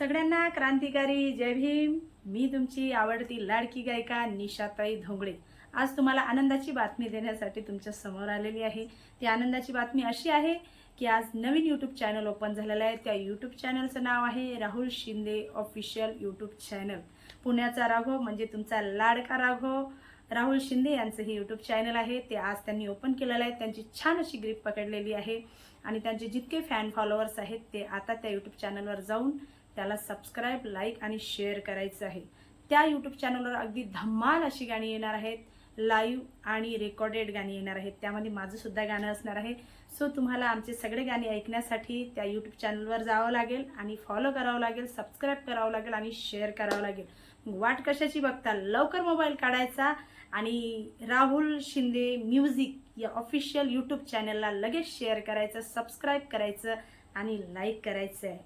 सगळ्यांना क्रांतिकारी जय भीम. मी तुमची आवडती लाडकी गायिका निशाताई धोंगडे. आज तुम्हाला आनंदाची बातमी देण्यासाठी तुमच्यासमोर आलेली आहे. ती आनंदाची बातमी अशी आहे की आज नवीन यूट्यूब चॅनल ओपन झालेलं आहे. त्या यूट्यूब चॅनलचं नाव आहे Rahul Shinde official YouTube channel पुण्याचा राघव म्हणजे तुमचा लाडका राघव. राहुल शिंदे यांचं हे यूट्यूब चॅनल आहे. ते आज त्यांनी ओपन केलेलं आहे. त्यांची छान अशी ग्रीप पकडलेली आहे. आणि त्यांचे जितके फॅन फॉलोअर्स आहेत ते आता त्या यूट्यूब चॅनलवर जाऊन त्याला सबस्क्राईब लाईक आणि शेअर करायचं आहे. त्या यूट्यूब चॅनलवर अगदी धम्माल अशी गाणी येणार आहेत. लाईव्ह आणि रेकॉर्डेड गाणी येणार आहेत. त्यामध्ये माझं सुद्धा गाणं असणार आहे. सो तुम्हाला आमचे सगळे गाणे ऐकण्यासाठी त्या यूट्यूब चॅनलवर जावं लागेल आणि फॉलो करावं लागेल सबस्क्राईब करावं लागेल आणि शेअर करावं लागेल. वाट कशाची बघता? लवकर मोबाईल काढायचा आणि राहुल शिंदे म्युझिक या ऑफिशियल यूट्यूब चॅनलला लगेच शेअर करायचं सबस्क्राईब करायचं आणि लाईक करायचं आहे